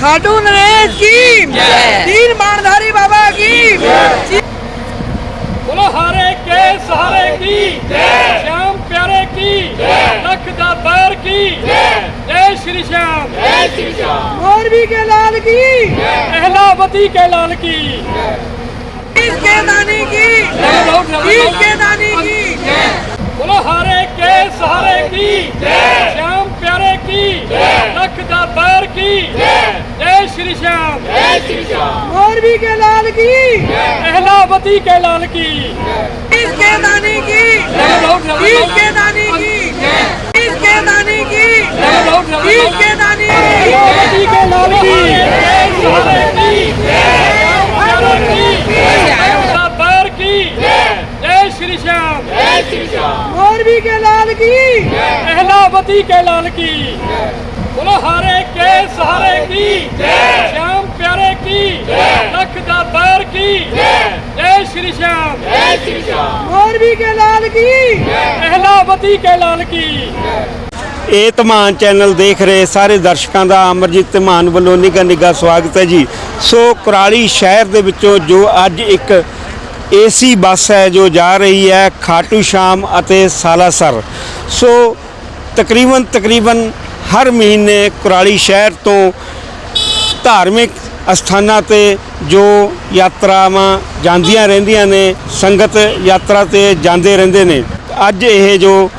खाटू नरेश की। तीन बाणधारी बाबा की। बोलो हारे के सहारे की। श्याम प्यारे की। लख दातार की। जय श्री श्याम। मोरबी के लाल की। अहलावती के लाल की। इसके दानी की। इसके दानी की। बोलो हारे के सहारे की। श्याम ਪਿਆਰੇ ਕੀ? ਲੱਖ ਦਾ ਬਾਰ ਕੀ? ਜੈ। ਸ਼੍ਰੀ ਸ਼ਾਮ। ਜੈ ਸ਼੍ਰੀ ਸ਼ਾਮ। ਮੋਰਵੀ ਕੇ ਲਾਲ ਕੀ? ਅਹਲਾਵਤੀ ਕੇ ਲਾਲ ਕੀ? ਇਸ ਕੇ ਦਾਨੀ ਕੀ? ਇਸ ਕੇ ਦਾਨੀ ਕੀ? ਇਸ ਕੇ ਦਾਨੀ ਕੀ? ਇਸ ਕੇ ਦਾਨੀ ਅਹਲਾਵਤੀ ਕੇ ਲਾਲ ਕੀ? ਜੈ ਸ਼੍ਰੀ ਸ਼ਾਮ जय श्री श्याम मोरबी के लाल की अहलावती के लाल की बोलो हारे के सहारे की श्याम प्यारे की लख दातार की जय श्री श्याम मोरबी के लाल की अहलावती के लाल की ਇਹ ਧਮਾਨ ਚੈਨਲ ਦੇਖ ਰਹੇ ਸਾਰੇ ਦਰਸ਼ਕਾਂ ਦਾ ਅਮਰਜੀਤ ਧਮਾਨ ਵੱਲੋਂ ਨਿੱਘਾ ਨਿੱਘਾ ਸਵਾਗਤ ਹੈ ਜੀ ਸੋ ਕੁਰਾਲੀ ਸ਼ਹਿਰ ਦੇ ਵਿੱਚੋਂ ਜੋ ਅੱਜ ਇੱਕ ਏਸੀ ਬੱਸ ਹੈ ਜੋ ਜਾ ਰਹੀ ਹੈ ਖਾਟੂ ਸ਼ਾਮ ਅਤੇ ਸਾਲਾਸਰ। ਸੋ ਤਕਰੀਬਨ ਤਕਰੀਬਨ ਹਰ ਮਹੀਨੇ ਕੁਰਾਲੀ ਸ਼ਹਿਰ ਤੋਂ ਧਾਰਮਿਕ ਅਸਥਾਨਾਂ ਤੇ ਜੋ ਯਾਤਰਾਵਾਂ ਜਾਂਦੀਆਂ ਰਹਿੰਦੀਆਂ ਨੇ, ਸੰਗਤ ਯਾਤਰਾ ਤੇ ਜਾਂਦੇ ਰਹਿੰਦੇ ਨੇ। ਅੱਜ ਇਹ ਜੋ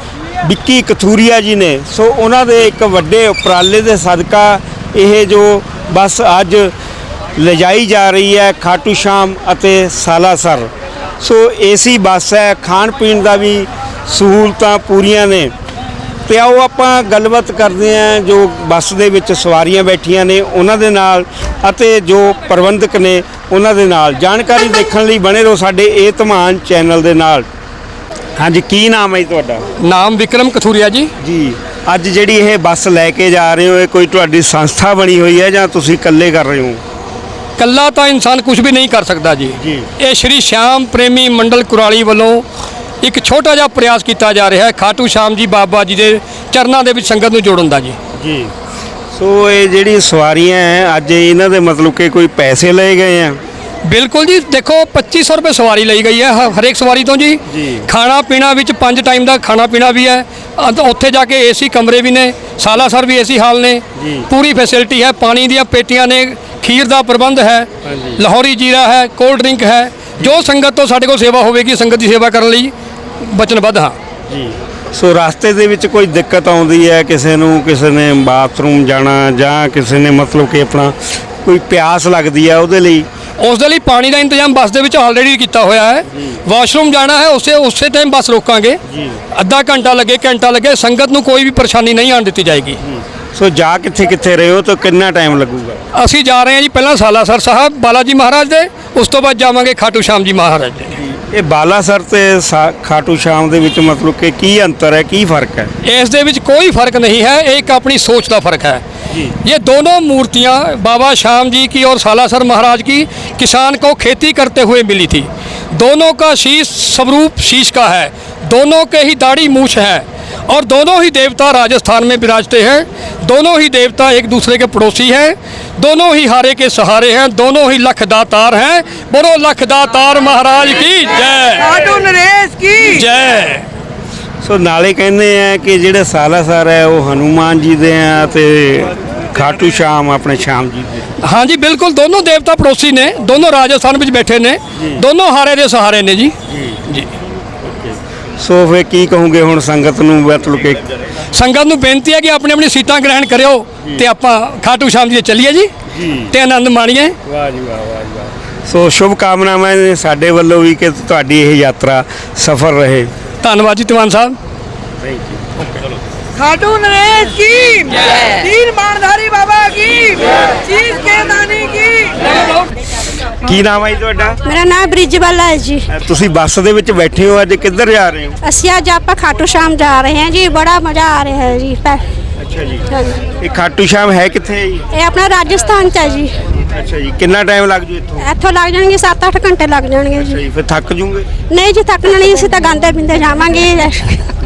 ਵਿੱਕੀ ਕਥੂਰੀਆ ਜੀ ਨੇ, ਸੋ ਉਹਨਾਂ ਦੇ ਇੱਕ ਵੱਡੇ ਉਪਰਾਲੇ ਦੇ ਸਦਕਾ ਇਹ ਜੋ ਬੱਸ ਅੱਜ ਲਿਜਾਈ ਜਾ ਰਹੀ ਹੈ ਖਾਟੂ ਸ਼ਾਮ ਅਤੇ ਸਾਲਾਸਰ। ਸੋ ਏਸੀ ਬੱਸ ਹੈ ਖਾਣ ਪੀਣ ਦਾ ਵੀ ਸਹੂਲਤਾਂ ਪੂਰੀਆਂ ਨੇ। ਤੇ ਆਓ ਆਪਾਂ ਗੱਲਬਾਤ ਕਰਦੇ ਹਾਂ ਜੋ ਬੱਸ ਦੇ ਵਿੱਚ ਸਵਾਰੀਆਂ ਬੈਠੀਆਂ ਨੇ ਉਹਨਾਂ ਦੇ ਨਾਲ ਅਤੇ ਜੋ ਪ੍ਰਬੰਧਕ ਨੇ ਉਹਨਾਂ ਦੇ ਨਾਲ। ਜਾਣਕਾਰੀ ਦੇਖਣ ਲਈ ਬਣੇ ਰਹੋ ਸਾਡੇ ਇਹ ਧਮਾਨ ਚੈਨਲ ਦੇ ਨਾਲ। ਹਾਂਜੀ ਕੀ ਨਾਮ ਹੈ ਜੀ ਤੁਹਾਡਾ? ਨਾਮ ਵਿਕਰਮ ਕਥੂਰੀਆ ਜੀ। ਜੀ ਅੱਜ ਜਿਹੜੀ ਇਹ ਬੱਸ ਲੈ ਕੇ ਜਾ ਰਹੇ ਹੋ ਇਹ ਕੋਈ ਤੁਹਾਡੀ ਸੰਸਥਾ ਬਣੀ ਹੋਈ ਹੈ ਜਾਂ ਤੁਸੀਂ ਇਕੱਲੇ ਕਰ ਰਹੇ ਹੋ? ਕੱਲਾ ਤਾਂ ਇਨਸਾਨ ਕੁਝ ਵੀ ਨਹੀਂ ਕਰ ਸਕਦਾ ਜੀ। ਇਹ ਸ਼੍ਰੀ ਸ਼ਾਮ ਪ੍ਰੇਮੀ ਮੰਡਲ ਕੁਰਾਲੀ ਵੱਲੋਂ ਇੱਕ ਛੋਟਾ ਜਿਹਾ ਪ੍ਰਯਾਸ ਕੀਤਾ ਜਾ ਰਿਹਾ ਹੈ। ਖਾਟੂ ਸ਼ਾਮ ਜੀ ਬਾਬਾ ਜੀ ਦੇ ਚਰਨਾਂ ਦੇ ਵਿੱਚ ਸੰਗਤ ਨੂੰ ਜੋੜਨ ਦਾ ਜੀ। ਜੀ। ਸੋ ਇਹ ਜਿਹੜੀ ਸਵਾਰੀਆਂ ਹੈ ਅੱਜ ਇਹਨਾਂ ਦੇ ਮਤਲਬ ਕਿ ਕੋਈ ਪੈਸੇ ਲਏ ਗਏ ਆ? ਬਿਲਕੁਲ ਜੀ। ਦੇਖੋ 2500 ਰੁਪਏ ਸਵਾਰੀ ਲਈ ਗਈ ਹੈ ਹਰੇਕ ਸਵਾਰੀ ਤੋਂ ਜੀ। ਖਾਣਾ ਪੀਣਾ ਵਿੱਚ ਪੰਜ ਟਾਈਮ ਦਾ ਖਾਣਾ ਪੀਣਾ ਵੀ ਹੈ। ਉੱਥੇ ਜਾ ਕੇ ਏਸੀ ਕਮਰੇ ਵੀ ਨੇ ਸਾਲਾਸਰ ਵੀ ਏਸੀ ਹਾਲ ਨੇ। ਪੂਰੀ ਫੈਸਿਲਿਟੀ ਹੈ। ਪਾਣੀ ਦੀਆਂ ਪੇਟੀਆਂ ਨੇ ਖੀਰ ਦਾ ਪ੍ਰਬੰਧ ਹੈ ਹਾਂਜੀ। ਲਾਹੌਰੀ ਜੀਰਾ ਹੈ ਕੋਲਡ ਡਰਿੰਕ ਹੈ ਜੋ ਸੰਗਤ ਤੋਂ ਸਾਡੇ ਕੋਲ ਸੇਵਾ ਹੋਵੇਗੀ ਸੰਗਤ ਦੀ ਸੇਵਾ ਕਰਨ ਲਈ ਵਚਨਬੱਧ ਹਾਂ। ਜੀ। ਸੋ ਰਸਤੇ ਦੇ ਵਿੱਚ ਕੋਈ ਦਿੱਕਤ ਆਉਂਦੀ ਹੈ ਕਿਸੇ ਨੂੰ ਕਿਸੇ ਨੇ ਬਾਥਰੂਮ ਜਾਣਾ ਜਾਂ ਕਿਸੇ ਨੇ ਮਤਲਬ ਕਿ ਆਪਣਾ ਕੋਈ ਪਿਆਸ ਲੱਗਦੀ ਹੈ ਉਹਦੇ ਲਈ? ਉਸ ਦੇ ਲਈ ਪਾਣੀ ਦਾ ਇੰਤਜ਼ਾਮ ਬੱਸ ਦੇ ਵਿੱਚ ਆਲਰੇਡੀ ਕੀਤਾ ਹੋਇਆ ਹੈ। ਵਾਸ਼ਰੂਮ ਜਾਣਾ ਹੈ ਉਸੇ ਉਸੇ ਟਾਈਮ ਬੱਸ ਰੋਕਾਂਗੇ। ਜੀ। ਅੱਧਾ ਘੰਟਾ ਲੱਗੇ ਘੰਟਾ ਲੱਗੇ ਸੰਗਤ ਨੂੰ ਕੋਈ ਵੀ ਪਰੇਸ਼ਾਨੀ ਨਹੀਂ ਆਉਣ ਦਿੱਤੀ ਜਾਏਗੀ। ਸੋ ਜਾ ਕਿੱਥੇ ਕਿੱਥੇ ਰਹੇ ਹੋ ਤਾਂ ਕਿੰਨਾ ਟਾਈਮ ਲੱਗੂਗਾ ਅਸੀਂ ਜਾ ਰਹੇ ਹਾਂ ਜੀ ਪਹਿਲਾਂ ਸਾਲਾਸਰ ਸਾਹਿਬ ਬਾਲਾਜੀ ਮਹਾਰਾਜ ਦੇ ਉਸ ਤੋਂ ਬਾਅਦ ਜਾਵਾਂਗੇ ਖਾਟੂ ਸ਼ਾਮ ਜੀ ਮਹਾਰਾਜ ਦੇ ਇਹ ਬਾਲਾਸਰ ਤੇ ਸਾ- ਖਾਟੂ ਸ਼ਾਮ ਦੇ ਵਿੱਚ ਮਤਲਬ ਕਿ ਕੀ ਅੰਤਰ ਹੈ ਕੀ ਫਰਕ ਹੈ ਇਸ ਦੇ ਵਿੱਚ ਕੋਈ ਫਰਕ ਨਹੀਂ ਹੈ ਇਹ ਇੱਕ ਆਪਣੀ सोच का फर्क है जी। ये दोनों मूर्तियां बाबा श्याम जी की और सालासर महाराज की किसान को खेती करते हुए मिली थी दोनों का शीश स्वरूप शीश का है दोनों के ही दाढ़ी मूछ है और दोनों ही देवता राजस्थान में विराजते हैं दोनों ही देवता एक दूसरे के पड़ोसी हैं दोनों ही हारे के सहारे हैं दोनों ही लख दातार हैं बोलो लख दातार महाराज की जय खाटू नरेश की जय ਸੋ ਨਾਲੇ ਕਹਿੰਦੇ ਆ ਕਿ ਜਿਹੜੇ ਸਾਲਾਸਰ ਹੈ ਉਹ ਹਨੂਮਾਨ ਜੀ ਦੇ ਆ ਤੇ ਖਾਟੂ ਸ਼ਾਮ ਆਪਣੇ ਸ਼ਾਮ ਜੀ ਦੇ ਹਾਂ ਜੀ ਬਿਲਕੁਲ ਦੋਨੋਂ ਦੇਵਤਾ ਪੜੋਸੀ ਨੇ ਦੋਨੋਂ ਰਾਜਸਥਾਨ ਵਿੱਚ ਬੈਠੇ ਨੇ ਦੋਨੋਂ ਹਾਰੇ ਦੇ ਸਹਾਰੇ ਨੇ ਜੀ ਜੀ ਸੋ ਫਿਰ ਕੀ ਕਹੋਗੇ ਹੁਣ ਸੰਗਤ ਨੂੰ ਮਤਲਬ ਕਿ ਸੰਗਤ ਨੂੰ ਬੇਨਤੀ ਹੈ ਕਿ ਆਪਣੀ ਆਪਣੀ ਸੀਟਾਂ ਗ੍ਰਹਿਣ ਕਰਿਓ ਤੇ ਆਪਾਂ ਖਾਟੂ ਸ਼ਾਮ ਜੀ ਦੇ ਚੱਲੀਏ ਜੀ ਜੀ ਤੇ ਆਨੰਦ ਮਾਣੀਏ ਵਾਹ ਜੀ ਵਾਹ ਵਾਹ ਜੀ ਵਾਹ ਸੋ ਸ਼ੁਭ ਕਾਮਨਾਵਾਂ ਨੇ ਸਾਡੇ ਵੱਲੋਂ ਵੀ ਕਿ ਤੁਹਾਡੀ ਇਹ ਯਾਤਰਾ ਸਫਲ ਰਹੇ ਧੰਨਵਾਦ ਜੀ ਤੀਵਾਨ ਸਾਹਿਬ खाटू नरेश की तीन बाणधारी बाबा की चीज के दानी की ਕੀ ਨਾਮ ਹੈ ਤੁਹਾਡਾ? ਮੇਰਾ ਨਾਮ ਬ੍ਰਿਜਵਾਲਾ ਹੈ ਜੀ। ਤੁਸੀਂ ਬੱਸ ਦੇ ਵਿੱਚ ਬੈਠੇ ਹੋ ਅੱਜ ਕਿੱਧਰ ਜਾ ਰਹੇ ਹੋ? ਅਸੀਂ ਅੱਜ ਆਪਾਂ ਖਾਟੂ ਸ਼ਾਮ ਜਾ ਰਹੇ ਹਾਂ ਜੀ ਬੜਾ ਮਜ਼ਾ ਆ ਰਿਹਾ ਹੈ ਜੀ ਅੱਛਾ ਜੀ। ਇਹ ਖਾਟੂ ਸ਼ਾਮ ਹੈ ਕਿੱਥੇ ਹੈ ਜੀ? ਇਹ ਆਪਣਾ ਰਾਜਸਥਾਨ ਚ ਹੈ ਜੀ। ਅੱਛਾ ਜੀ ਕਿੰਨਾ ਟਾਈਮ ਲੱਗ ਜੂ ਇੱਥੋਂ? ਇੱਥਂ ਲੱਗ ਜਾਣਗੇ 7-8 ਘੰਟੇ ਲੱਗ ਜਾਣਗੇ ਜੀ। ਫਿਰ ਥੱਕ ਜੂਗੇ? ਨਹੀਂ ਜੀ ਥੱਕਣਾ ਨਹੀਂ ਅਸੀਂ ਤਾਂ ਗਾਂਦੇ ਬਿੰਦੇ ਜਾਵਾਂਗੇ।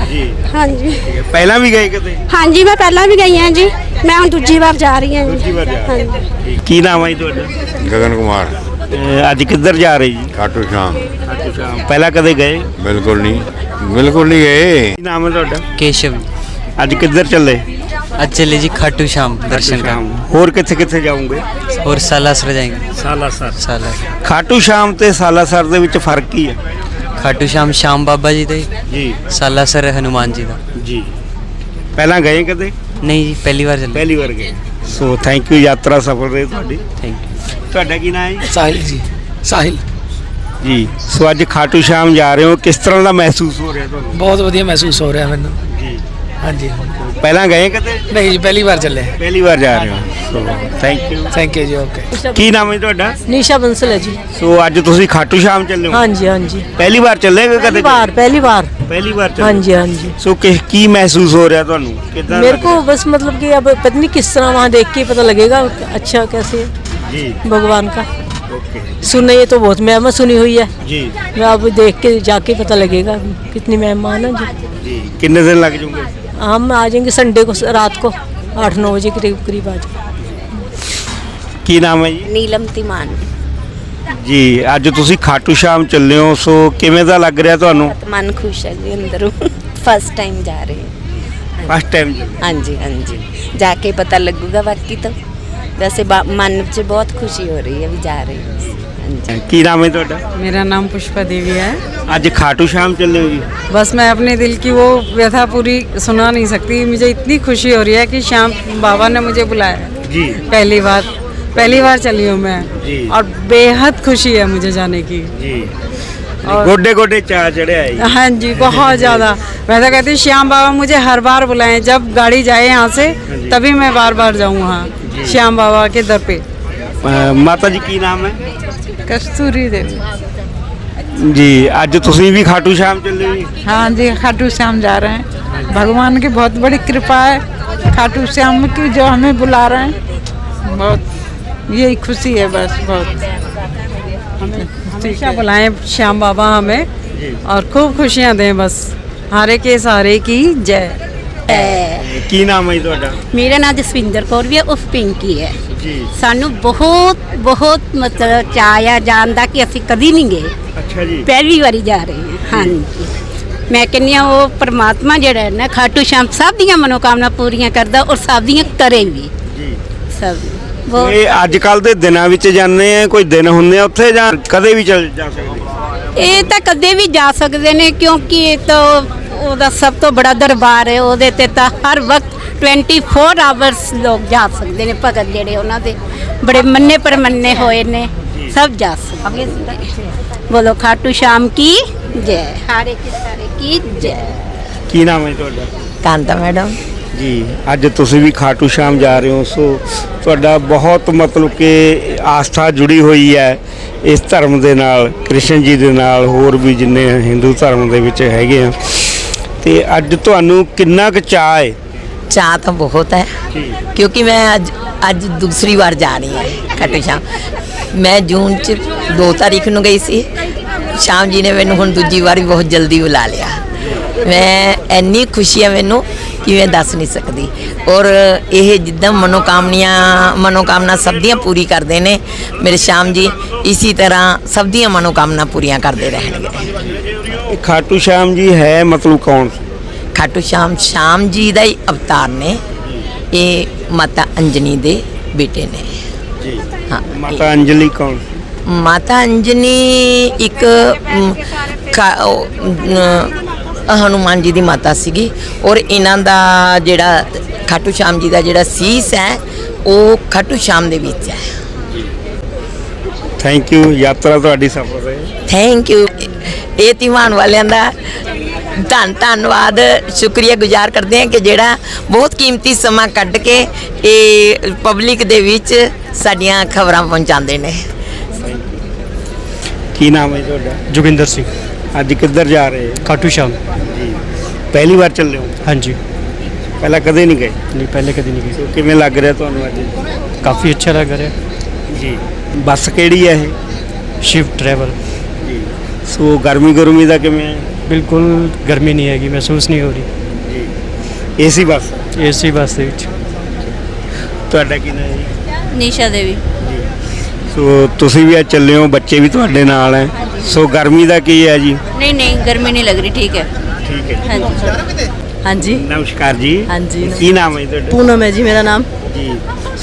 ਜੀ। ਹਾਂਜੀ। ਠੀਕ ਪਹਿਲਾਂ ਵੀ ਗਏ ਕਦੇ ਹਾਂਜੀ ਮੈਂ ਪਹਿਲਾਂ ਵੀ ਗਈ ਹਾਂ ਜੀ। ਮੈਂ ਹੁਣ ਦੂਜੀ ਵਾਰ ਜਾ ਰਹੀ ਹਾਂ ਜੀ। ਦੂਜੀ ਵਾਰ ਜਾ ਰਹੇ ਹੋ। ਹਾਂਜੀ। ਕੀ ਨਾਮ ਹੈ ਤੁਹਾਡਾ? ਗਗਨ ਕੁਮਾਰ। ਤੇ ਅੱਜ ਕਿੱਧਰ ਜਾ ਰਹੇ ਜੀ? ਖਾਟੂ ਸ਼ਾਮ। ਪਹਿਲਾਂ ਕਦੇ ਗਏ? ਬਿਲਕੁਲ ਨਹੀਂ। ਬਿਲਕੁਲ ਨਹੀਂ ਗਏ। ਕੀ ਨਾਮ ਹੈ ਤੁਹਾਡਾ? ਕੇਸ਼ਵ ਅੱਜ ਕਿੱਧਰ ਚੱਲੇ? ਅੱਜ ਚੱਲੇ ਜੀ ਖਾਟੂ ਸ਼ਾਮ ਦਰਸ਼ਨ ਕਰਨ। ਹੋਰ ਕਿੱਥੇ ਕਿੱਥੇ ਜਾਉਂਗੇ ਹੋਰ ਸਾਲਾਸਰ ਜਾਏਗੇ। ਸਾਲਾਸਰ। ਸਾਲਾਸਰ। ਖਾਟੂ ਸ਼ਾਮ ਤੇ ਸਾਲਾਸਰ ਦੇ ਵਿੱਚ ਫ਼ਰਕ ਕੀ ਹੈ? ਖਾਟੂ ਸ਼ਾਮ ਸ਼ਾਮ ਬਾਬਾ ਜੀ ਦਾ ਜੀ। ਸਾਲਾਸਰ ਹਨੂਮਾਨ ਜੀ ਦਾ। ਜੀ। ਪਹਿਲਾਂ ਗਏ ਕਦੇ? ਨਹੀਂ ਜੀ ਪਹਿਲੀ ਵਾਰ ਚੱਲੇ। ਪਹਿਲੀ ਵਾਰ ਗਏ। ਸੋ ਥੈਂਕ ਯੂ ਯਾਤਰਾ ਸਫਲ ਰਹੀ ਤੁਹਾਡੀ। ਥੈਂਕ ਯੂ ਤੁਹਾਡਾ ਕੀ ਨਾਮ ਹੈ ਸਾਹਿਲ ਜੀ। ਸਾਹਿਲ। ਜੀ ਸੋ ਅੱਜ ਖਾਟੂ ਸ਼ਾਮ ਜਾ ਰਹੇ ਹੋ। ਕਿਸ ਤਰ੍ਹਾਂ ਦਾ ਮਹਿਸੂਸ ਹੋ ਰਿਹਾ ਤੁਹਾਨੂੰ? ਬਹੁਤ ਵਧੀਆ ਮਹਿਸੂਸ ਹੋ ਰਿਹਾ ਮੈਨੂੰ। ਜੀ। ਹਾਂਜੀ। ਪਹਿਲਾਂ ਗਏ ਕਦੇ ਨਹੀਂ ਜੀ ਪਹਿਲੀ ਵਾਰ ਚੱਲੇ। ਪਹਿਲੀ ਵਾਰ ਜਾ ਰਹੇ ਹੋ। So thank you thank you ਜੀ ਓਕੇ ਕੀ ਨਾਮ ਹੈ ਤੁਹਾਡਾ? ਨੀਸ਼ਾ ਬੰਸਲ ਹੈ ਜੀ। ਸੋ ਅੱਜ ਤੁਸੀਂ ਖਾਟੂ ਸ਼ਾਮ ਚੱਲੇ ਹੋ? ਹਾਂਜੀ ਹਾਂਜੀ। ਪਹਿਲੀ ਵਾਰ ਚੱਲੇ ਹੋ ਕਦੇ? ਵਾਰ ਪਹਿਲੀ ਵਾਰ। ਪਹਿਲੀ ਵਾਰ ਚੱਲੇ ਹਾਂਜੀ ਹਾਂਜੀ। ਸੋ ਕਿ ਕੀ ਮਹਿਸੂਸ ਹੋ ਰਿਹਾ ਤੁਹਾਨੂੰ? ਕਿਦਾਂ ਮੇਰੇ ਕੋ ਬਸ ਮਤਲਬ ਕਿ ਅਬ ਪਤਾ ਨਹੀਂ ਕਿਸ ਤਰ੍ਹਾਂ ਵਾਂ ਦੇਖ ਕੇ ਪਤਾ ਲੱਗੇਗਾ। ਅੱਛਾ ਕੈਸੇ? कैसे है ਜੀ भगवान का ਓਕੇ सुनने ये तो बहुत महिमा सुनी हुई है ਜੀ मैं अब देख के जाके पता लगेगा कितनी मेहमान है जी ਜੀ ਕਿੰਨੇ ਦਿਨ ਲੱਗ ਜਾਣਗੇ हम आ जाएंगे संडे को रात को आठ नौ बजे करीब करीब आ जाएंगे ਕੀ ਨਾਮ ਹੈ ਜੀ ਨੀਲਮ ਤਿਮਾਨ ਜੀ ਅੱਜ ਤੁਸੀਂ ਖਾਟੂ ਸ਼ਾਮ ਚੱਲੇ ਹੋ ਸੋ ਕਿਵੇਂ ਦਾ ਲੱਗ ਰਿਹਾ ਤੁਹਾਨੂੰ ਮਨ ਖੁਸ਼ ਹੈ ਜੀ ਅੰਦਰੋਂ ਫਸਟ ਟਾਈਮ ਜਾ ਰਹੇ ਹਾਂ ਫਸਟ ਟਾਈਮ ਹਾਂਜੀ ਹਾਂਜੀ ਜਾ ਕੇ ਪਤਾ ਲੱਗੂਗਾ ਬਾਕੀ ਤਾਂ ਵੈਸੇ ਬਾ- ਮਨ 'ਚ ਬਹੁਤ ਖੁਸ਼ੀ ਹੋ ਰਹੀ ਹੈ ਵੀ ਜਾ ਰਹੇ ਹਾਂ ਹਾਂਜੀ ਕੀ ਨਾਮ ਹੈ ਤੁਹਾਡਾ मेरा नाम पुष्पा देवी है ਅੱਜ ਖਾਟੂ ਸ਼ਾਮ ਚੱਲੇ ਹੋ ਜੀ बस मैं अपने दिल की वो व्यथा पूरी सुना नहीं सकती मुझे इतनी खुशी हो रही है कि श्याम बाबा ने मुझे बुलाया ਜੀ पहली बार पहली बार चली हूँ मैं जी। और बेहद खुशी है मुझे जाने की ਜੀ और- ਗੋਡੇ ਗੋਡੇ ਚਾਹ ਚੜਿਆ ਹੈ ਜੀ हाँ जी बहुत ज़्यादा मैं तो कहती हूँ श्याम बाबा मुझे हर बार बुलाएं जब गाड़ी जाए यहाँ से तभी मैं बार बार जाऊँ वहाँ श्याम बाबा के दर पे ਅਹ ਮਾਤਾ ਜੀ ਕੀ ਨਾਮ ਹੈ कस्तूरी देवी ਜੀ ਅੱਜ ਤੁਸੀਂ ਵੀ ਖਾਟੂ ਸ਼ਾਮ ਚੱਲੇ ਹੋ ਜੀ हाँ जी खाटू श्याम जा रहे हैं भगवान की बहुत बड़ी कृपा है खाटू श्याम की जो हमें बुला रहे हैं बहुत यही खुशी है बस बहुत हमेशा बुलाएं श्याम बाबा हमें और खूब खुशियाँ दें बस हारे के सारे की जय ਕੀ ਨਾਮ ਹੈ ਜੀ ਤੁਹਾਡਾ ਮੇਰਾ ਨਾਮ ਜਸਵਿੰਦਰ ਕੌਰ ਵੀ ਹੈ ਉਫ ਪਿੰਕੀ ਹੈ ਜੀ ਸਾਨੂੰ ਬਹੁਤ ਬਹੁਤ ਮਤਲਬ ਚਾਅ ਆ ਜਾਣ ਦਾ ਕਿ ਅਸੀਂ ਕਦੀ ਨਹੀਂ ਗਏ ਅੱਛਾ ਜੀ ਪਹਿਲੀ ਵਾਰੀ ਜਾ ਰਹੇ ਹਾਂ ਹਾਂਜੀ ਮੈਂ ਕਹਿੰਦੀ ਹਾਂ ਉਹ ਪ੍ਰਮਾਤਮਾ ਜਿਹੜਾ ਹੈ ਨਾ ਖਾਟੂ ਸ਼ਾਮ ਸਭ ਦੀਆਂ ਮਨੋਕਾਮਨਾ ਪੂਰੀਆਂ ਕਰਦਾ ਔਰ ਸਭ ਦੀਆਂ ਕਰੇ ਵੀ ਜੀ ਸਭ ਬਹੁਤ ਇਹ ਅੱਜ ਕੱਲ ਦੇ ਦਿਨਾਂ ਵਿੱਚ ਜਾਂਦੇ ਆ ਕੋਈ ਦਿਨ ਹੁੰਦੇ ਆ ਉੱਥੇ ਜਾਂ ਕਦੇ ਵੀ ਚੱਲ ਜਾ ਸਕਦੇ? ਇਹ ਤਾਂ ਕਦੇ ਵੀ ਜਾ ਸਕਦੇ ਨੇ ਕਿਉਂਕਿ ਇਹ ਤਾਂ ਉਹਦਾ ਸਭ ਤੋਂ ਬੜਾ ਦਰਬਾਰ ਹੈ ਉਹਦੇ ਤੇ ਤਾਂ ਹਰ ਵਕਤ 24 ਆਵਰਸ ਲੋਕ ਜਾ ਸਕਦੇ ਨੇ ਭਗਤ ਜਿਹੜੇ ਉਹਨਾਂ ਦੇ ਬੜੇ ਮੰਨੇ ਪਰਮੰਨੇ ਹੋਏ ਨੇ ਸਭ ਜਾ ਸਕਦੇ ਬੋਲੋ ਖਾਟੂ ਸ਼ਾਮ ਕੀ ਜੈ? ਹਾਰੇ ਕੇ ਸਾਰੇ ਕੀ ਜੈ? ਕੀ ਨਾਮ ਹੈ ਤੁਹਾਡਾ? ਕਾਂਤਾ ਮੈਡਮ। ਜੀ ਅੱਜ ਤੁਸੀਂ ਵੀ ਖਾਟੂ ਸ਼ਾਮ ਜਾ ਰਹੇ ਹੋ ਸੋ ਤੁਹਾਡਾ ਬਹੁਤ ਮਤਲਬ ਕਿ ਆਸਥਾ ਜੁੜੀ ਹੋਈ ਹੈ ਇਸ ਧਰਮ ਦੇ ਨਾਲ ਕ੍ਰਿਸ਼ਨ ਜੀ ਦੇ ਨਾਲ ਹੋਰ ਵੀ ਜਿੰਨੇ ਹਿੰਦੂ ਧਰਮ ਦੇ ਵਿੱਚ ਹੈਗੇ ਆ। ਤੇ ਅੱਜ ਤੁਹਾਨੂੰ ਕਿੰਨਾ ਕੁ ਚਾਅ ਹੈ? ਚਾਹ ਤਾਂ ਬਹੁਤ ਹੈ ਕਿਉਂਕਿ ਮੈਂ ਅੱਜ ਅੱਜ ਦੂਸਰੀ ਵਾਰ ਜਾ ਰਹੀ ਹਾਂ ਖਾਟੂ ਸ਼ਾਮ। ਮੈਂ ਜੂਨ ਚ 2 ਤਾਰੀਖ ਨੂੰ ਗਈ ਸੀ। ਸ਼ਾਮ ਜੀ ਨੇ ਮੈਨੂੰ ਹੁਣ ਦੂਜੀ ਵਾਰ ਵੀ ਬਹੁਤ ਜਲਦੀ ਬੁਲਾ ਲਿਆ। ਮੈਂ ਇੰਨੀ ਖੁਸ਼ੀ ਹੈ ਮੈਨੂੰ ਕਿ ਮੈਂ ਦੱਸ ਨਹੀਂ ਸਕਦੀ। ਔਰ ਇਹ ਜਿੱਦਾਂ ਮਨੋਕਾਮਨੀਆਂ ਮਨੋਕਾਮਨਾ ਸਭ ਦੀਆਂ ਪੂਰੀ ਕਰਦੇ ਨੇ। ਮੇਰੇ ਸ਼ਾਮ ਜੀ ਇਸੇ ਤਰ੍ਹਾਂ ਸਭ ਦੀਆਂ ਮਨੋਕਾਮਨਾ ਪੂਰੀਆਂ ਕਰਦੇ ਰਹਿਣਗੇ। ਇਹ ਖਾਟੂ ਸ਼ਾਮ ਜੀ ਹੈ ਮਤਲਬ ਕੌਣ? ਖਾਟੂ ਸ਼ਾਮ ਸ਼ਾਮ ਜੀ ਦਾ ਹੀ ਅਵਤਾਰ ਨੇ। ਇਹ ਮਾਤਾ ਅੰਜਨੀ ਦੇ ਬੇਟੇ ਨੇ। ਜੀ। ਹਾਂ ਮਾਤਾ ਅੰਜਲੀ ਕੌਣ? ਮਾਤਾ ਅੰਜਨੀ ਇੱਕ ਹਨੂਮਾਨ ਜੀ ਦੀ ਮਾਤਾ ਸੀਗੀ ਔਰ ਇਹਨਾਂ ਦਾ ਜਿਹੜਾ ਖਾਟੂ ਸ਼ਾਮ ਜੀ ਦਾ ਜਿਹੜਾ ਸੀਸ ਹੈ ਉਹ ਖਾਟੂ ਸ਼ਾਮ ਦੇ ਵਿੱਚ ਹੈ। ਥੈਂਕ ਯੂ ਯਾਤਰਾ ਤੁਹਾਡੀ ਸਫਲ ਰਹੇ। ਥੈਂਕ ਯੂ ਇਹ ਤਿਵਾਨ ਵਾਲਿਆਂ ਦਾ ਧੰਨ ਧੰਨਵਾਦ ਸ਼ੁਕਰੀਆ ਗੁਜ਼ਾਰ ਕਰਦੇ ਹਾਂ ਕਿ ਜਿਹੜਾ ਬਹੁਤ ਕੀਮਤੀ ਸਮਾਂ ਕੱਢ ਕੇ ਇਹ ਪਬਲਿਕ ਦੇ ਵਿੱਚ ਸਾਡੀਆਂ ਖਬਰਾਂ ਪਹੁੰਚਾਉਂਦੇ ਨੇ। ਕੀ ਨਾਮ ਹੈ ਤੁਹਾਡਾ? ਜੋਗਿੰਦਰ ਸਿੰਘ। ਅੱਜ ਕਿੱਧਰ ਜਾ ਰਹੇ? ਹੋ ਖਾਟੂ ਸ਼ਾਮ। ਜੀ। ਪਹਿਲੀ ਵਾਰ ਚੱਲੇ ਹੋ? ਹਾਂਜੀ। ਪਹਿਲਾਂ ਕਦੇ ਨਹੀਂ ਗਏ? ਨਹੀਂ ਪਹਿਲੇ ਕਦੀ ਨਹੀਂ ਸੋ ਕਿਵੇਂ ਲੱਗ ਰਿਹਾ ਤੁਹਾਨੂੰ ਅੱਜ? ਕਾਫੀ ਅੱਛਾ ਲੱਗ ਰਿਹਾ। ਜੀ। ਬੱਸ ਕਿਹੜੀ ਹੈ ਇਹ? ਸ਼ਿਵ ਟਰੈਵਲ ਜੀ। ਸੋ ਗਰਮੀ ਗਰਮੀ ਦਾ ਕਿਵੇਂ ਹੈ? ਬਿਲਕੁਲ ਗਰਮੀ ਨਹੀਂ ਹੈਗੀ ਮਹਿਸੂਸ ਨਹੀਂ ਹੋ ਰਹੀ। AC bus? ਏਸੀ ਬੱਸ ਦੇ ਵਿੱਚ। ਤੁਹਾਡਾ ਕੀ ਨਾਮ ਹੈ ਜੀ? ਨਿਸ਼ਾ ਦੇਵੀ। ਸੋ ਤੁਸੀਂ ਵੀ ਅੱਜ ਚੱਲੇ ਹੋ ਬੱਚੇ ਵੀ ਤੁਹਾਡੇ ਨਾਲ ਹੈ ਸੋ ਗਰਮੀ ਦਾ ਕੀ ਹੈ ਜੀ ਨਹੀਂ ਨਹੀਂ ਗਰਮੀ ਨਹੀਂ ਲੱਗ ਰਹੀ ਠੀਕ ਹੈ ਠੀਕ ਹੈ ਹਾਂਜੀ ਹਾਂਜੀ ਨਮਸਕਾਰ ਜੀ ਹਾਂਜੀ ਕੀ ਨਾਮ ਹੈ ਤੁਹਾਡਾ पूनम है जी मेरा नाम ਜੀ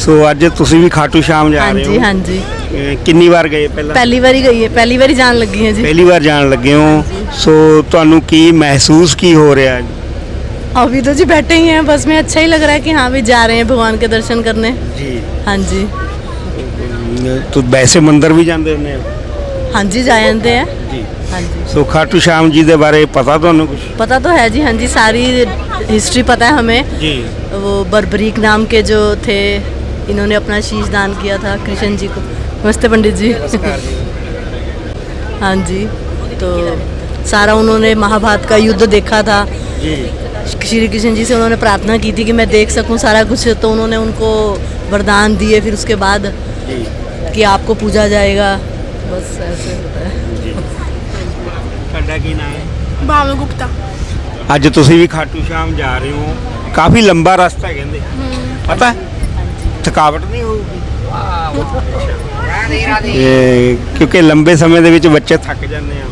ਸੋ ਅੱਜ ਤੁਸੀਂ ਵੀ ਖਾਟੂ ਸ਼ਾਮ ਜਾ हाँ ਰਹੇ जी ਹੋ हाँ जी ਅਹ ਕਿੰਨੀ ਵਾਰ ਗਏ ਪਹਿਲਾਂ पहली बारी गई है पहली बारी जान लगी है जी ਪਹਿਲੀ ਵਾਰ ਜਾਣ ਲੱਗੇ ਹੋ ਸੋ ਤੁਹਾਨੂੰ ਕੀ ਮਹਿਸੂਸ ਕੀ ਹੋ ਰਿਹਾ ਹੈ अभी तो जी बैठे ही हैं बस में अच्छा ही लग रहा है कि हाँ भी जा रहे हैं भगवान के दर्शन करने ਜੀ हाँ जी ਤੂੰ ਵੈਸੇ ਮੰਦਿਰ ਵੀ ਜਾਂਦੇ ਹੁੰਦੇ ਹੋ हाँ जी जा आते हैं ਜੀ हाँ जी ਸੋ ਖਾਟੂ ਸ਼ਾਮ ਜੀ ਦੇ ਬਾਰੇ ਪਤਾ ਤੁਹਾਨੂੰ ਕੁਝ पता तो है जी हाँ जी सारी हिस्ट्री पता है हमें ਜੀ वो बरबरीक नाम के जो थे इन्होंने अपना शीश दान किया था कृष्ण जी को नमस्ते पंडित जी हाँ जी तो सारा उन्होंने महाभारत का युद्ध देखा था ਜੀ श्री कृष्ण जी से उन्होंने प्रार्थना की थी कि मैं देख सकूं सारा कुछ तो उन्होंने उनको वरदान दिए फिर उसके बाद ਜੀ कि आपको पूजा जाएगा बस ऐसे होता है ਤੁਹਾਡਾ ਕੀ ਨਾਮ ਹੈ ਭਾਵਨਾ ਗੁਪਤਾ ਅੱਜ ਤੁਸੀਂ ਵੀ ਖਾਟੂ ਸ਼ਾਮ ਜਾ ਰਹੇ ਹੋ ਕਾਫੀ ਲੰਬਾ ਰਸਤਾ ਹੈ ਕਹਿੰਦੇ ਪਤਾ ਹੈ? ਥਕਾਵਟ ਨਹੀਂ ਹੋਊਗੀ ਇਹ ਕਿਉਂਕਿ ਲੰਬੇ ਸਮੇਂ ਦੇ ਵਿੱਚ ਬੱਚੇ ਥੱਕ ਜਾਂਦੇ ਆ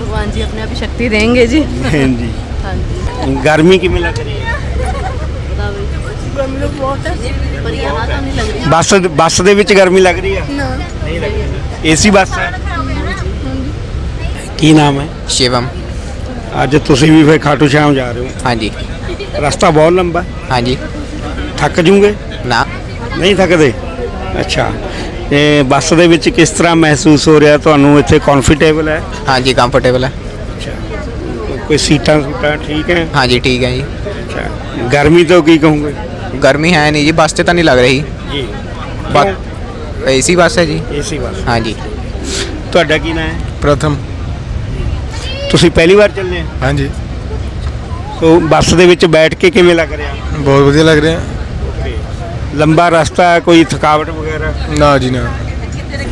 भगवान जी अपने आप ही शक्ति देंगे जी ਹਾਂਜੀ हाँ जी ਗਰਮੀ ਕਿਵੇਂ ਲੱਗ ਰਹੀ ਹੈ ਗਰਮੀ ਤਾਂ ਬਹੁਤ ਹੈ ਬੱਸ ਬੱਸ ਦੇ ਵਿੱਚ ਗਰਮੀ ਲੱਗ ਰਹੀ ਹੈ ਨਾ। ਨਹੀਂ ਲੱਗ ਰਹੀ। ਏਸੀ ਬੱਸ ਹੈ ਕੀ ਨਾਮ ਹੈ? ਸ਼ਿਵਮ। ਅੱਜ ਤੁਸੀਂ ਵੀ ਫੇਰ ਖਾਟੂ ਸ਼ਾਮ ਜਾ ਰਹੇ ਹੋ। ਹਾਂਜੀ। ਰਸਤਾ ਬਹੁਤ ਲੰਬਾ। ਹਾਂਜੀ। ਥੱਕ ਜੂਗੇ? ਨਾ। ਨਹੀਂ ਥੱਕਦੇ? ਅੱਛਾ। ਤੇ ਬੱਸ ਦੇ ਵਿੱਚ ਕਿਸ ਤਰ੍ਹਾਂ ਮਹਿਸੂਸ ਹੋ ਰਿਹਾ? ਤੁਹਾਨੂੰ ਇੱਥੇ ਕੰਫਰਟੇਬਲ ਹੈ? ਹਾਂਜੀ ਕੰਫਰਟੇਬਲ ਹੈ। ਅੱਛਾ। ਕੋਈ ਸੀਟਾਂ ਸੂਟਾਂ ਠੀਕ ਹੈ? ਹਾਂਜੀ ਠੀਕ ਹੈ ਜੀ। ਅੱਛਾ। ਗਰਮੀ ਤੋਂ ਕੀ ਕਹੂੰਗੇ? ਗਰਮੀ ਹੈ ਨਹੀਂ ਜੀ ਬੱਸ ਤੇ ਤਾਂ ਨਹੀਂ ਲੱਗ ਰਹੀ। ਜੀ। ਏਸੀ ਬੱਸ ਹੈ ਜੀ। AC bus. ਹਾਂਜੀ ਤੁਹਾਡਾ ਕੀ ਨਾਮ ਹੈ? ਪ੍ਰਥਮ। ਤੁਸੀਂ ਪਹਿਲੀ ਵਾਰ ਚੱਲੇ ਹੋ? ਹਾਂਜੀ ਸੋ ਬੱਸ ਦੇ ਵਿੱਚ ਬੈਠ ਕੇ ਕਿਵੇਂ ਲੱਗ ਰਿਹਾ? ਬਹੁਤ ਵਧੀਆ ਲੱਗ ਰਿਹਾ। ਲੰਬਾ ਰਸਤਾ ਹੈ, ਕੋਈ ਥਕਾਵਟ ਵਗੈਰਾ? ਨਾ ਜੀ ਨਾ।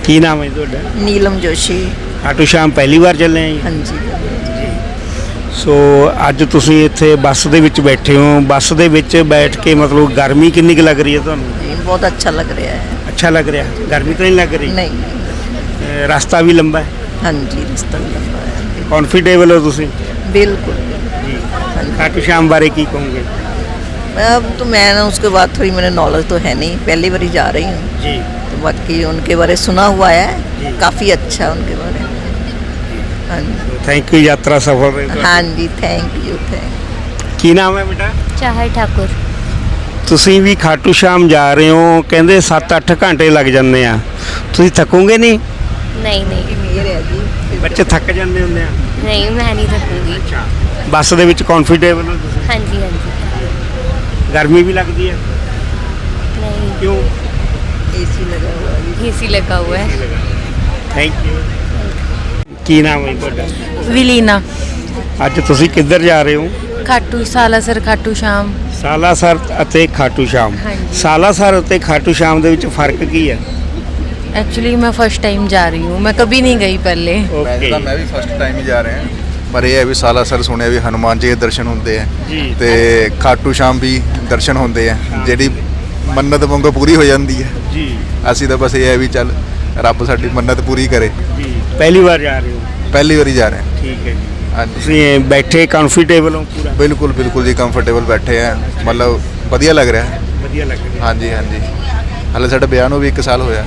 ਕੀ ਨਾਮ ਹੈ ਤੁਹਾਡਾ? ਨੀਲਮ ਜੋਸ਼ੀ। ਖਾਟੂ ਸ਼ਾਮ ਪਹਿਲੀ ਵਾਰ ਚੱਲੇ ਆ ਜੀ? ਹਾਂਜੀ। ਸੋ ਅੱਜ ਤੁਸੀਂ ਇੱਥੇ ਬੱਸ ਦੇ ਵਿੱਚ ਬੈਠੇ ਹੋ ਬੱਸ ਦੇ ਵਿੱਚ ਬੈਠ ਕੇ ਮਤਲਬ ਗਰਮੀ ਕਿੰਨੀ ਕੁ ਲੱਗ ਰਹੀ ਹੈ ਤੁਹਾਨੂੰ ਬਹੁਤ ਅੱਛਾ ਲੱਗ ਰਿਹਾ ਹੈ ਅੱਛਾ ਲੱਗ ਰਿਹਾ ਗਰਮੀ ਤਾਂ ਨਹੀਂ ਲੱਗ ਰਹੀ ਨਹੀਂ ਅਹ ਰਸਤਾ ਵੀ ਲੰਬਾ ਹੈ ਹਾਂਜੀ ਰਿਸ਼ਤਾ ਵੀ ਲੰਬਾ ਹੈ ਕੰਫਰਟੇਬਲ ਹੋ ਤੁਸੀਂ बिल्कुल ਖਾਟੂ ਸ਼ਾਮ ਬਾਰੇ ਕੀ ਕਹੋਗੇ अब तो मैं ना उसके बाद थोड़ी मैंने नॉलेज तो है नहीं पहली बार ही जा रही हूँ ਜੀ तो बाकी उनके बारे सुना हुआ है काफ़ी अच्छा उनके बारे में हाँ जी ਥੈਂਕ ਯੂ ਯਾਤਰਾ ਸਫਲ ਰਹੇ ਤੁਹਾਡੀ। हाँ जी थैंक यू थैंक ਕੀ ਨਾਮ ਹੈ ਬੇਟਾ ਚਾਹੇ ਠਾਕੁਰ ਤੁਸੀਂ ਵੀ ਖਾਟੂ ਸ਼ਾਮ ਜਾ ਰਹੇ ਹੋ ਕਹਿੰਦੇ 7-8 ਘੰਟੇ ਲੱਗ ਜਾਂਦੇ ਆ ਤੁਸੀਂ ਥੱਕੋਗੇ ਨਹੀਂ ਨਹੀਂ ਨਹੀਂ मेरे है जी ਬੱਚੇ ਥੱਕ ਜਾਂਦੇ ਹੁੰਦੇ ਆ ਨਹੀਂ ਮੈਂ ਨਹੀਂ ਥੱਕੂਗੀ ਬੱਸ ਦੇ ਵਿੱਚ ਕੰਫਰਟੇਬਲ ਹੋ ਤੁਸੀਂ ਹਾਂਜੀ ਹਾਂਜੀ ਗਰਮੀ ਵੀ ਲੱਗਦੀ ਹੈ ਨਹੀਂ ਕਿਉਂ एसी लगा हुआ है ਏਸੀ ਲੱਗਾ हुआ है ਥੈਂਕ ਯੂ ਕੀ ਨਾਮ ਹੈ ਤੁਹਾਡਾ विलीना ਅੱਜ ਤੁਸੀਂ ਕਿੱਧਰ ਜਾ ਰਹੇ ਹੋ खाटू सालासर खाटू श्याम ਸਾਲਾਸਰ ਅਤੇ ਖਾਟੂ ਸ਼ਾਮ ਹਾਂਜੀ। ਸਾਲਾਸਰ ਅਤੇ ਖਾਟੂ ਸ਼ਾਮ ਦੇ ਵਿੱਚ ਫਰਕ ਕੀ ਹੈ एक्चुअली मैं फर्स्ट टाइम जा रही हूँ मैं कभी नहीं गई पहले ਓਕੇ ਤਾਂ ਮੈਂ ਵੀ ਫਸਟ ਟਾਈਮ ਹੀ ਜਾ ਰਿਹਾ ਪਰ ਇਹ ਹੈ ਵੀ ਸਾਲਾਸਰ ਸੁਣਿਆ ਵੀ ਹਨੂਮਾਨ ਜੀ ਦੇ ਦਰਸ਼ਨ ਹੁੰਦੇ ਆ ਜੀ ਤੇ ਖਾਟੂ ਸ਼ਾਮ ਵੀ ਦਰਸ਼ਨ ਹੁੰਦੇ ਆ ਜਿਹੜੀ ਮੰਨਤ ਮੰਗੋ ਪੂਰੀ ਹੋ ਜਾਂਦੀ ਹੈ ਜੀ ਅਸੀਂ ਤਾਂ ਬਸ ਇਹ ਹੈ ਵੀ ਚੱਲ ਰੱਬ ਸਾਡੀ ਮੰਨਤ ਪੂਰੀ ਕਰੇ ਜੀ ਪਹਿਲੀ ਵਾਰ ਜਾ ਰਹੇ ਹੋ? ਪਹਿਲੀ ਵਾਰੀ ਜਾ ਰਹੇ ਹਾਂ। ਠੀਕ ਹੈ ਜੀ। ਹਾਂਜੀ। ਤੁਸੀਂ ਬੈਠੇ ਕੰਫਰਟੇਬਲ ਹੋ ਪੂਰਾ? ਬਿਲਕੁਲ ਬਿਲਕੁਲ ਜੀ ਕੰਫਰਟੇਬਲ ਬੈਠੇ ਆ ਮਤਲਬ ਵਧੀਆ ਲੱਗ ਰਿਹਾ। ਵਧੀਆ ਲੱਗ ਰਿਹਾ। ਹਾਂਜੀ ਹਾਂਜੀ। ਹਾਲੇ ਸਾਡੇ ਵਿਆਹ ਨੂੰ ਵੀ 1 ਸਾਲ ਹੋਇਆ।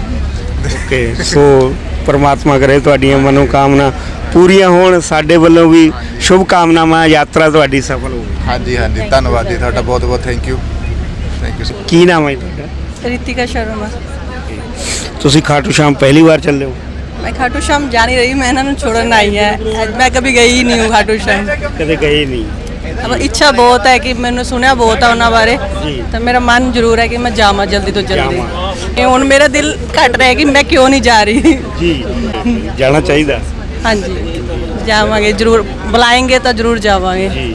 ਓਕੇ ਸੋ ਪਰਮਾਤਮਾ ਕਰੇ ਤੁਹਾਡੀਆਂ ਮਨੋਕਾਮਨਾ ਪੂਰੀਆਂ ਹੋਣ। ਸਾਡੇ ਵੱਲੋਂ ਵੀ ਸ਼ੁਭ ਕਾਮਨਾਵਾਂ ਯਾਤਰਾ ਤੁਹਾਡੀ ਸਫਲ ਹੋਵੇ। ਹਾਂਜੀ ਹਾਂਜੀ। ਧੰਨਵਾਦ ਜੀ ਤੁਹਾਡਾ। ਬਹੁਤ ਬਹੁਤ ਥੈਂਕ ਯੂ ਥੈਂਕ ਯੂ ਕੀ ਨਾਮ ਹੈ ਤੁਹਾਡਾ? ਰਿਤਿਕਾ ਸ਼ਰਮਾ। ਤੁਸੀਂ ਖਾਟੂ ਸ਼ਾਮ ਪਹਿਲੀ ਵਾਰ ਚੱਲੇ ਹੋ? मैं खाटू श्याम जा नहीं रही मैं इन्होंने छोड़ना आई है मैं कभी गई ही नहीं हूँ खाटू श्याम ਕਦੇ ਗਏ ਨਹੀਂ अब इच्छा बहुत है कि मैंने सुनया बहुत है उन्होंने बारे ਜੀ तो मेरा मन जरूर है कि मैं जावा जल्दी तो जल्दी ये हुन मेरा दिल घट रहा है कि मैं क्यों नहीं जा रही ਜੀ ਜਾਣਾ ਚਾਹੀਦਾ हाँ जी जावांगे जरूर बुलाएंगे तो जरूर जावांगे ਜੀ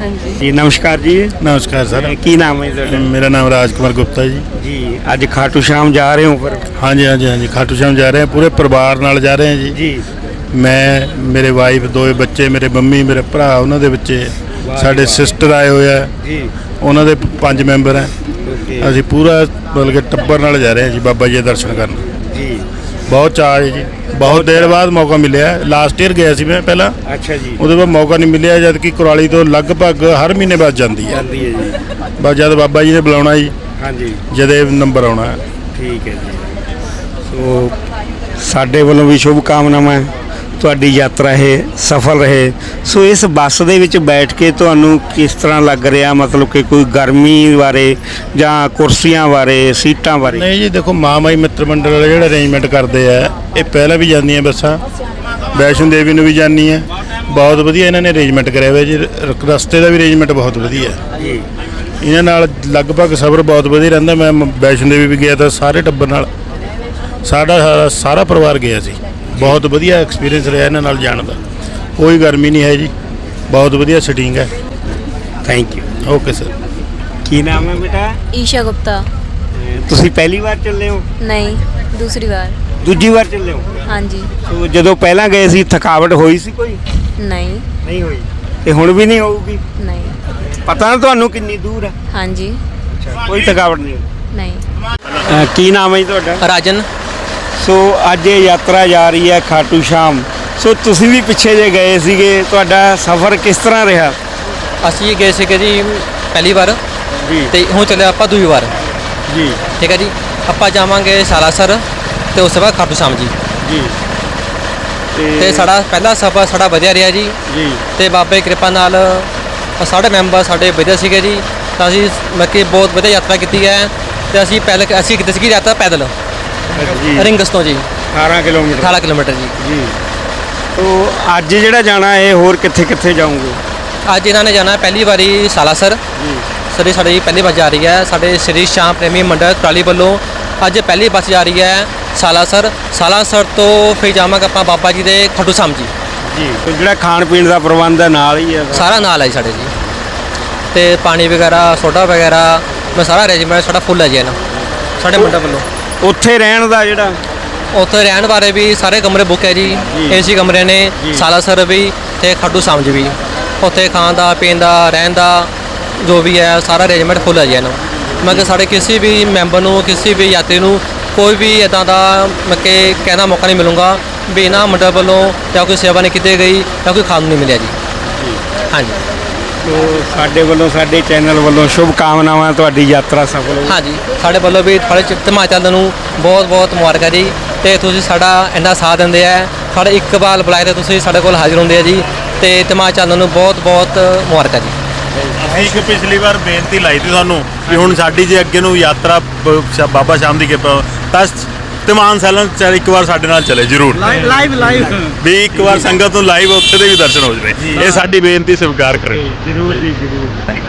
हाँ जी ਜੀ ਨਮਸਕਾਰ ਜੀ ਨਮਸਕਾਰ ਸਰ ਕੀ ਨਾਮ ਹੈ ਤੁਹਾਡਾ ਮੇਰਾ ਨਾਮ ਰਾਜਕੁਮਾਰ ਗੁਪਤਾ ਜੀ ਜੀ ਅੱਜ ਖਾਟੂ ਸ਼ਾਮ ਜਾ ਰਹੇ ਹੋ ਫਿਰ? ਹਾਂਜੀ ਹਾਂਜੀ ਹਾਂਜੀ ਖਾਟੂ ਸ਼ਾਮ ਜਾ ਰਹੇ ਹਾਂ ਪੂਰੇ ਪਰਿਵਾਰ ਨਾਲ ਜਾ ਰਹੇ ਹਾਂ ਜੀ। ਜੀ। ਮੈਂ ਮੇਰੇ ਵਾਈਫ ਦੋਏ ਬੱਚੇ ਮੇਰੇ ਮੰਮੀ ਮੇਰੇ ਭਰਾ ਉਹਨਾਂ ਦੇ ਬੱਚੇ ਸਾਡੇ ਸਿਸਟਰ ਆਏ ਹੋਏ ਆ। ਜੀ। ਉਹਨਾਂ ਦੇ ਪੰਜ ਮੈਂਬਰ ਆ। ਅਸੀਂ ਪੂਰਾ ਮਤਲਬ ਕਿ ਟੱਬਰ ਨਾਲ ਜਾ ਰਹੇ ਹਾਂ ਜੀ ਬਾਬਾ ਜੀ ਦੇ ਦਰਸ਼ਨ ਕਰਨ। ਜੀ। ਬਹੁਤ ਚਾਅ ਹੈ ਜੀ। ਬਹੁਤ ਦੇਰ ਬਾਅਦ ਮੌਕਾ ਮਿਲਿਆ। ਲਾਸਟ ਈਅਰ ਗਿਆ ਸੀ ਮੈਂ ਪਹਿਲਾਂ। ਅੱਛਾ ਜੀ। ਉਹਦੇ ਬਾਅਦ ਮੌਕਾ ਨਹੀਂ ਮਿਲਿਆ ਜਦ ਕਿ ਕੁਰਾਲੀ ਤੋਂ ਲਗਭਗ ਹਰ ਮਹੀਨੇ ਬਾਅਦ ਜਾਂਦੀ ਹੈ। ਜਾਂਦੀ ਹੈ ਜੀ। ਬਸ ਜਦ ਬਾਬਾ ਜੀ ਨੇ ਬੁਲਾਉਣਾ ਜੀ। ਹਾਂਜੀ। ਜਦੇ ਨੰਬਰ ਆਉਣਾ ਹੈ। ਠੀਕ ਹੈ ਜੀ। ਸੋ ਸਾਡੇ ਵੱਲੋਂ ਵੀ ਸ਼ੁਭ ਕਾਮਨਾਵਾਂ ਹੈ। ਤੁਹਾਡੀ ਯਾਤਰਾ ਇਹ ਸਫਲ ਰਹੇ। ਸੋ ਇਸ ਬੱਸ ਦੇ ਵਿੱਚ ਬੈਠ ਕੇ ਤੁਹਾਨੂੰ ਕਿਸ ਤਰ੍ਹਾਂ ਲੱਗ ਰਿਹਾ? ਮਤਲਬ ਕਿ ਕੋਈ ਗਰਮੀ ਬਾਰੇ ਜਾਂ ਕੁਰਸੀਆਂ ਬਾਰੇ ਸੀਟਾਂ ਬਾਰੇ? ਨਹੀਂ ਜੀ ਦੇਖੋ ਮਾਮਾਈ ਮਿੱਤਰ ਮੰਡਲ ਵਾਲੇ ਜਿਹੜੇ ਅਰੇਂਜਮੈਂਟ ਕਰਦੇ ਆ ਇਹ ਪਹਿਲਾਂ ਵੀ ਜਾਂਦੀਆਂ ਬੱਸਾਂ। ਵੈਸ਼ਨੋ ਦੇਵੀ ਨੂੰ ਵੀ ਜਾਂਦੀਆਂ ਬਹੁਤ ਵਧੀਆ ਇਹਨਾਂ ਨੇ ਅਰੇਂਜਮੈਂਟ ਕਰਿਆ ਹੋਇਆ ਜੀ। ਰ- ਰਸਤੇ ਦਾ ਵੀ ਅਰੇਂਜਮੈਂਟ ਬਹੁਤ ਵਧੀਆ। ਜੀ। ਇਹਨਾਂ ਨਾਲ ਲਗਭਗ ਸਬਰ ਬਹੁਤ ਵਧੀਆ ਰਹਿੰਦਾ। ਮੈਂ ਵੈਸ਼ਨ ਦੇਵੀ ਵੀ ਗਿਆ ਤਾਂ ਸਾਰੇ ਟੱਬਰ ਨਾਲ ਸਾਡਾ ਸਾਰਾ ਸਾਰਾ ਪਰਿਵਾਰ ਗਿਆ ਸੀ। ਬਹੁਤ ਵਧੀਆ ਐਕਸਪੀਰੀਅੰਸ ਰਿਹਾ ਇਹਨਾਂ ਨਾਲ ਜਾਣ ਦਾ। ਕੋਈ ਗਰਮੀ ਨਹੀਂ ਹੈ ਜੀ। ਬਹੁਤ ਵਧੀਆ ਸਟਿੰਗ ਹੈ। ਥੈਂਕ ਯੂ ਓਕੇ ਸਰ ਕੀ ਨਾਮ ਹੈ ਬੇਟਾ? ਈਸ਼ਾ ਗੁਪਤਾ। ਤੁਸੀਂ ਪਹਿਲੀ ਵਾਰ ਚੱਲੇ ਹੋ? ਨਹੀਂ ਦੂਸਰੀ ਵਾਰ। ਦੂਜੀ ਵਾਰ ਚੱਲੇ ਹੋ? ਹਾਂਜੀ। ਸੋ ਜਦੋਂ ਪਹਿਲਾਂ ਗਏ ਸੀ ਥਕਾਵਟ ਹੋਈ ਸੀ ਕੋਈ? ਨਹੀਂ। ਨਹੀਂ ਹੋਈ। ਤੇ ਹੁਣ ਵੀ ਨਹੀਂ ਹੋਊਗੀ? ਨਹੀਂ। ਪਤਾ ਨਾ ਤੁਹਾਨੂੰ ਕਿੰਨੀ ਦੂਰ ਹੈ ਹਾਂਜੀ। ਕੋਈ ਥਕਾਵਟ ਨਹੀਂ ਨਹੀਂ। ਕੀ ਨਾਮ ਹੈ ਤੁਹਾਡਾ? ਰਾਜਨ। ਸੋ ਅੱਜ ਇਹ ਯਾਤਰਾ ਜਾ ਰਹੀ ਹੈ ਖਾਟੂ ਸ਼ਾਮ। ਸੋ ਤੁਸੀਂ ਵੀ ਪਿੱਛੇ ਜੇ ਗਏ ਸੀਗੇ ਤੁਹਾਡਾ ਸਫ਼ਰ ਕਿਸ ਤਰ੍ਹਾਂ ਰਿਹਾ? ਅਸੀਂ ਗਏ ਸੀਗੇ ਜੀ ਪਹਿਲੀ ਵਾਰ ਜੀ। ਤੇ ਹੁਣ ਚੱਲੇ ਆਪਾਂ ਦੂਜੀ ਵਾਰ। ਜੀ। ਠੀਕ ਹੈ ਜੀ? ਆਪਾਂ ਜਾਵਾਂਗੇ ਸਾਲਾਸਰ ਤੇ ਉਸ ਤੋਂ ਬਾਅਦ ਖਾਟੂ ਸ਼ਾਮ ਜੀ। ਜੀ। ਤੇ ਸਾਡਾ ਪਹਿਲਾ ਸਫ਼ਰ ਸਾਡਾ ਵਧੀਆ ਰਿਹਾ ਜੀ। ਜੀ। ਤੇ ਬਾਬੇ ਕਿਰਪਾ ਨਾਲ ਸਾਡੇ ਮੈਂਬਰ ਸਾਡੇ ਵਧੀਆ ਸੀਗੇ ਜੀ ਤਾਂ ਅਸੀਂ ਮਤਲਬ ਕਿ ਬਹੁਤ ਵਧੀਆ ਯਾਤਰਾ ਕੀਤੀ ਹੈ ਤੇ ਅਸੀਂ ਪਹਿਲੇ ਅਸੀਂ ਕੀਤੀ ਸੀਗੀ ਯਾਤਰਾ ਪੈਦਲ ਜੀ। ਰਿੰਗਸ ਤੋਂ ਜੀ। 18 ਕਿਲੋਮੀਟਰ। 18 ਕਿਲੋਮੀਟਰ ਜੀ। ਜੀ। ਤੋ ਅੱਜ ਜਿਹੜਾ ਜਾਣਾ ਹੈ ਹੋਰ ਕਿੱਥੇ ਕਿੱਥੇ ਜਾਓਗੇ? ਅੱਜ ਇਹਨਾਂ ਨੇ ਜਾਣਾ ਪਹਿਲੀ ਵਾਰੀ ਸਾਲਾਸਰ। ਜੀ। ਸਾਡੀ ਸਾਡੀ ਪਹਿਲੀ ਬੱਸ ਜਾ ਰਹੀ ਹੈ। ਸਾਡੇ ਸ਼੍ਰੀ ਸ਼ਾਮ ਪ੍ਰੇਮੀ ਮੰਡਲ ਟਰਾਲੀ ਵੱਲੋਂ ਅੱਜ ਪਹਿਲੀ ਬੱਸ ਜਾ ਰਹੀ ਹੈ ਸਾਲਾਸਰ। ਸਾਲਾਸਰ ਤੋਂ ਫਿਰ ਜਾਵਾਂਗੇ ਆਪਾਂ ਬਾਬਾ ਜੀ ਦੇ ਖੱਟੂ ਸ਼ਾਮ ਜੀ। ਜੀ ਤੇ ਜਿਹੜਾ ਖਾਣ ਪੀਣ ਦਾ ਪ੍ਰਬੰਧ ਹੈ ਨਾਲ ਹੀ ਹੈ ਸਾਰਾ ਨਾਲ ਹੈ ਜੀ ਸਾਡੇ ਜੀ। ਤੇ ਪਾਣੀ ਵਗੈਰਾ ਸੋਡਾ ਵਗੈਰਾ ਮੈਂ ਸਾਰਾ ਅਰੇਂਜਮੈਂਟ ਸਾਡਾ ਫੁੱਲ ਹੈ ਜੀ ਇਹਨਾਂ। ਸਾਡੇ ਮੰਡਲ ਵੱਲੋਂ। ਉੱਥੇ ਰਹਿਣ ਦਾ ਜਿਹੜਾ? ਉੱਥੇ ਰਹਿਣ ਬਾਰੇ ਵੀ ਸਾਰੇ ਕਮਰੇ ਬੁੱਕ ਹੈ ਜੀ। ਏਸੀ ਕਮਰੇ ਨੇ। ਸਾਲਾਸਰ ਵੀ ਤੇ ਖੱਟੂ ਸ਼ਾਮ ਜੀ ਵੀ। ਉੱਥੇ ਖਾਣ ਦਾ ਪੀਣ ਦਾ ਰਹਿਣ ਦਾ ਜੋ ਵੀ ਹੈ ਸਾਰਾ ਅਰੇਂਜਮੈਂਟ ਫੁੱਲ ਹੈ ਜੀ ਇਹਨਾਂ। ਮੈਂ ਕਿ ਸਾਡੇ ਕਿਸੇ ਵੀ ਮੈਂਬਰ ਨੂੰ ਕਿਸੇ ਵੀ ਯਾਤਰੀ ਨੂੰ ਕੋਈ ਵੀ ਇਦਾਂ ਦਾ ਮੈਂ ਕਿ ਕਹਿਣ ਮੌਕਾ ਨਹੀਂ ਮਿਲੂਗਾ। ਵੀ ਇਹਨਾਂ ਮੰਡਲ ਵੱਲੋਂ ਜਾਂ ਕੋਈ ਸੇਵਾ ਨਹੀਂ ਕੀਤੀ ਗਈ ਜਾਂ ਕੋਈ ਖਾਣ ਨਹੀਂ ਮਿਲਿਆ ਜੀ। ਹਾਂਜੀ। ਤੋ ਸਾਡੇ ਵੱਲੋਂ ਸਾਡੇ ਚੈਨਲ ਵੱਲੋਂ ਸ਼ੁਭ ਕਾਮਨਾਵਾਂ ਤੁਹਾਡੀ ਯਾਤਰਾ ਸਫਲ ਹੋਵੇ ਹਾਂਜੀ। ਸਾਡੇ ਵੱਲੋਂ ਵੀ ਤੁਹਾਡੇ ਚਿੱਤ ਹਿਮਾਚਲ ਨੂੰ ਬਹੁਤ ਬਹੁਤ ਮੁਬਾਰਕਾਂ ਜੀ। ਤੇ ਤੁਸੀਂ ਸਾਡਾ ਇੰਨਾ ਸਾਥ ਦਿੰਦੇ ਆ। ਸਾਡੇ ਇੱਕ ਵਾਰ ਬੁਲਾਏ ਤੇ ਤੁਸੀਂ ਸਾਡੇ ਕੋਲ ਹਾਜ਼ਰ ਹੁੰਦੇ ਆ ਜੀ। ਤੇ ਹਿਮਾਚਲ ਨੂੰ ਬਹੁਤ ਬਹੁਤ ਮੁਬਾਰਕਾਂ ਜੀ। ਅਸੀਂ ਇੱਕ ਪਿਛਲੀ ਵਾਰ ਬੇਨਤੀ ਲਾਈ ਸੀ ਤੁਹਾਨੂੰ ਵੀ ਹੁਣ ਸਾਡੀ ਜੇ ਅੱਗੇ ਨੂੰ ਯਾਤਰਾ ਬਾਬਾ ਸ਼ਾਮ ਦੀ ਕਿਰਪਾ ਤਾਂ ਤਮਾਨ ਸਾਲਾਂ ਚ ਇੱਕ ਵਾਰ ਸਾਡੇ ਨਾਲ ਚਲੇ ਜਰੂਰ। ਲਾਈਵ ਲਾਈਵ ਵੀ ਇੱਕ ਵਾਰ ਸੰਗਤ ਨੂੰ ਲਾਈਵ ਉੱਥੇ ਦੇ ਵੀ ਦਰਸ਼ਨ ਹੋ ਜਵੇ। ਇਹ ਸਾਡੀ ਬੇਨਤੀ ਸਵੀਕਾਰ ਕਰੇ। ਜਰੂਰ ਜੀ ਜਰੂਰ।